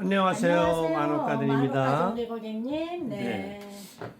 안녕하세요. 만옥가들입니다. 만옥가들 고객님. 네.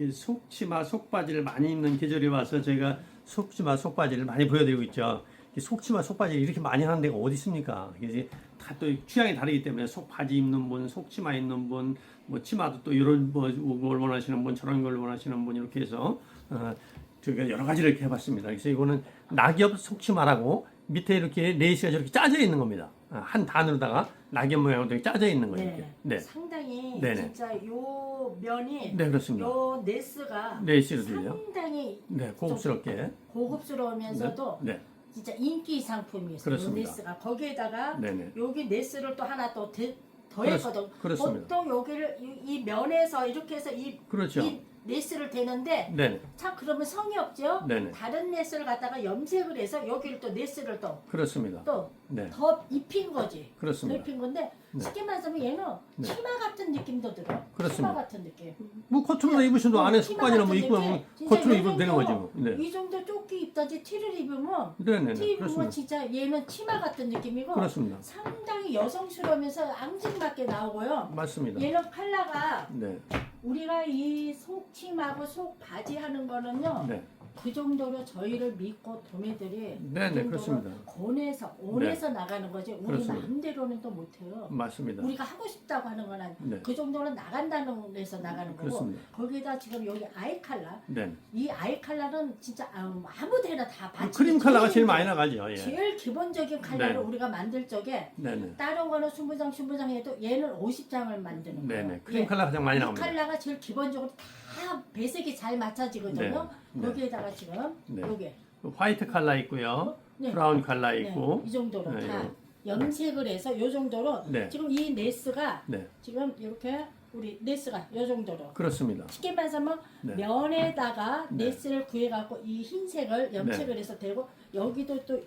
이 속치마 속바지를 많이 입는 계절이 와서 저희가 속치마 속바지를 많이 보여드리고 있죠. 이 속치마 속바지를 이렇게 많이 하는 데가 어디 있습니까? 이게 다또 취향이 다르기 때문에 속바지 입는 분, 속치마 입는 분, 뭐 치마도 또 이런 뭐걸 원하시는 분, 저런 걸 원하시는 분 이렇게 해서 어, 저희가 여러 가지를 이렇게 해봤습니다. 그래서 이거는 낙엽 속치마라고 밑에 이렇게 레이스가 저렇게 짜져 있는 겁니다. 어, 한 단으로다가 낙엽 모양으로 이렇게 짜져 있는 거예요. 이렇게. 네. 네. 상당히 네네. 진짜 요 면이 네, 그렇습니다. 요 네스가 레이스로 들려. 상당히 네, 고급스럽게. 고급스러우면서도 네, 진짜 인기 상품이었어요. 요 그렇습니다. 네스가 거기에다가 네, 네. 여기 네스를 또 하나 또 더- 더했거든. 그렇습니다. 보통 여기를 이, 이 면에서 이렇게 해서 이, 그렇죠. 이 네스를 대는데 네, 참 그러면 성의 없죠. 네네. 다른 네스를 갖다가 염색을 해서 여기를 또 네스를 그렇습니다. 또 네, 더 입힌 거지. 더 그렇습니다. 입힌 건데 네. 쉽게 말하면 얘는 네. 치마 같은 느낌도 들어. 그렇습니다. 치마 같은 느낌. 뭐 코트로 입으셔도 안에 치마 속바지나 뭐 입고. 하면 코트로 요 입어도 되는 거죠. 네, 이 정도 조끼 입든지 티를 입으면 네, 네, 티 네. 입으면 그렇습니다. 진짜 얘는 치마 같은 느낌이고 그렇습니다. 상당히 여성스러우면서 앙증맞게 나오고요. 맞습니다. 얘는 컬러가 네, 우리가 이 속치마고 속 바지 하는 거는요. 네, 그 정도로 저희를 믿고 도매들이 네, 그 네, 정도로 그렇습니다. 권해서 원해서 나가는 거지 우리 그렇습니다. 마음대로는 또 못해요. 맞습니다. 우리가 하고 싶다고 하는 건 아니. 네, 그 정도는 나간다는 데서 나가는 거고 그렇습니다. 거기다 지금 여기 아이 칼라 네. 이 아이 칼라는 진짜 아무 아무데나 다그 받치 크림 컬러가 제일 많이 나가죠. 예. 제일 기본적인 칼라를 네. 우리가 만들 적에 네, 네, 다른 거는 20장 20장 해도 얘는 50장을 만드는 네, 거예요. 네. 크림 예. 컬러 가장 많이 이 나옵니다. 칼라가 제일 기본적으로 다 배색이 잘 맞춰지거든요. 네, 네. 여기에다가 지금 네. 여기 화이트 컬러 있고요, 네. 브라운 컬러 네, 있고, 이 정도로 네, 다 요. 염색을 해서 이 정도로 네, 지금 이 네스가 네, 지금 이렇게 우리 네스가 이 정도로 그렇습니다. 쉽게 말하면 네. 면에다가 네. 네스를 구해갖고 이 흰색을 염색을 해서 대고 여기도 또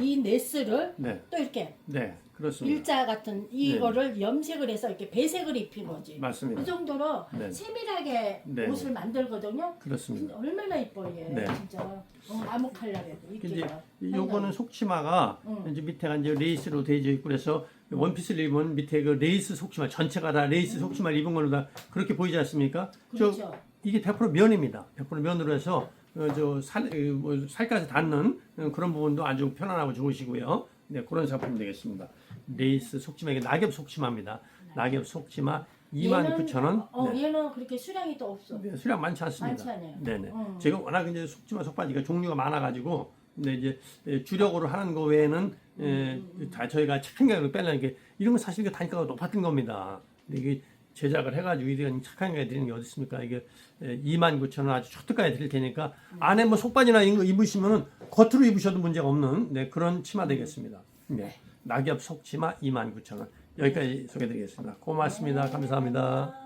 이 네스를 네, 또 이렇게 네, 그렇습니다. 일자 같은 이거를 염색을 해서 이렇게 배색을 입힌 거지. 맞습니다. 그 정도로 네. 세밀하게 네. 옷을 만들거든요. 그렇습니다. 얼마나 이뻐 얘 네. 진짜 어, 나무 칼라래도 이제 입기가. 요거는 속치마가 응. 이제 밑에가 이제 레이스로 되어 있고 그래서 원피스를 입은 밑에 그 레이스 속치마 전체가 다 레이스 속치마를 입은 걸로 다 그렇게 보이지 않습니까? 저 그렇죠. 이게 100% 면입니다. 100% 면으로 해서 어, 저살 뭐 살까지 닿는 어, 그런 부분도 아주 편안하고 좋으시고요. 네, 그런 상품 되겠습니다. 레이스 속치마 이게 낙엽 속치마입니다. 낙엽 속치마 29,000원. 어, 네. 얘는 그렇게 수량이 또 없어. 네, 수량 많지 않습니다. 많지 않아요. 네네. 음. 제가 워낙 이제 속지마 속바지가 종류가 많아가지고 근데 이제 예, 주력으로 하는 거 외에는 예, 다 저희가 착한 가격으로 빼려는 게 이런 건 사실 그 단가가 높았던 겁니다. 근데 이게 제작을 해가지고 이런 착한 가격에 드리는 게 어디 있습니까? 이게 29,000원 아주 초특가에 드릴 테니까 안에 뭐 속바지나 이런 거 입으시면은 겉으로 입으셔도 문제가 없는 네, 그런 치마 되겠습니다. 네. 낙엽 속치마 29,000원 여기까지 소개드리겠습니다. 고맙습니다. 감사합니다.